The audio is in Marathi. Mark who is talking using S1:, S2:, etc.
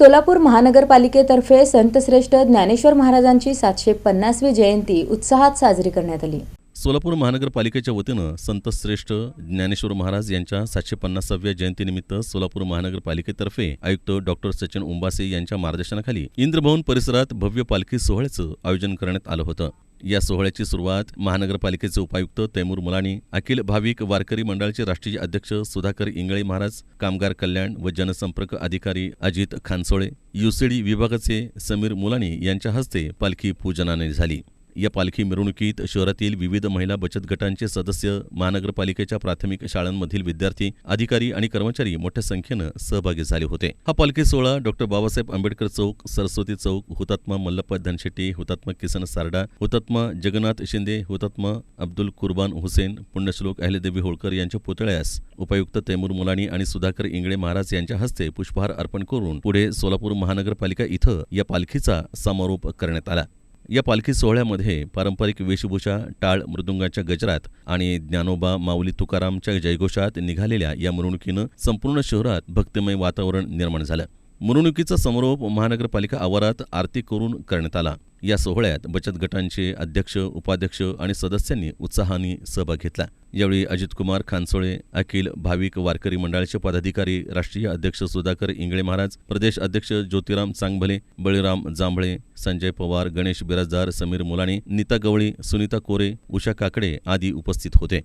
S1: सोलापूर महानगरपालिकेतर्फे संतश्रेष्ठ ज्ञानेश्वर महाराजांची सातशे पन्नासवी जयंती उत्साहात साजरी करण्यात आली.
S2: सोलापूर महानगरपालिकेच्या वतीनं संतश्रेष्ठ ज्ञानेश्वर महाराज यांच्या सातशे पन्नासाव्या जयंतीनिमित्त सोलापूर महानगरपालिकेतर्फे आयुक्त डॉक्टर सचिन उंबासे यांच्या मार्गदर्शनाखाली इंद्रभवन परिसरात भव्य पालखी सोहळ्याचं आयोजन करण्यात आलं होतं. या सोहळ्याची सुरुवात महानगरपालिकेचे उपायुक्त तैमूर मुलानी अखिल भाविक वारकरी मंडळाचे राष्ट्रीय अध्यक्ष सुधाकर इंगळे महाराज कामगार कल्याण व जनसंपर्क अधिकारी अजित खानसोळे युसीडी विभागाचे समीर मुलानी यांच्या हस्ते पालखी पूजनाने झाली. या पालखी मिरवणुकीत शहरातील विविध महिला बचत गटांचे सदस्य महानगरपालिकेच्या प्राथमिक शाळांमधील विद्यार्थी अधिकारी आणि कर्मचारी मोठ्या संख्येनं सहभागी झाले होते. हा पालखी सोहळा डॉक्टर बाबासाहेब आंबेडकर चौक सरस्वती चौक हुतात्मा मल्लप्पा धनशेट्टी हुतात्मा किसन सारडा हुतात्मा जगन्नाथ शिंदे हुतात्मा अब्दुल कुर्बान हुसेन पुण्यश्लोक अहिल्यादेवी होळकर यांच्या पुतळ्यास उपायुक्त तैमूर मुलानी आणि सुधाकर इंगळे महाराज यांच्या हस्ते पुष्पहार अर्पण करून पुढे सोलापूर महानगरपालिका इथं या पालखीचा समारोप करण्यात आला. या पालखी सोहळ्यामध्ये पारंपरिक वेशभूषा टाळ मृदुंगाच्या गजरात आणि ज्ञानोबा माऊली तुकारामच्या जयघोषात निघालेल्या या मिरवणुकीनं संपूर्ण शहरात भक्तिमय वातावरण निर्माण झालं. मिरवणुकीचा समारोप महानगरपालिका आवारात आरती करून करण्यात आला. या सोहळ्यात बचत गटांचे अध्यक्ष उपाध्यक्ष आणि सदस्यांनी उत्साहाने सहभाग घेतला. यावेळी अजित कुमार खानसोळे अखिल भाविक वारकरी मंडळाचे पदाधिकारी राष्ट्रीय अध्यक्ष सुधाकर इंगळे महाराज प्रदेश अध्यक्ष ज्योतिराम चांगभले बळीराम जांभळे संजय पवार गणेश बिराजदार समीर मुलाणी नीता गवळी सुनीता कोरे उषा काकडे आदी उपस्थित होते.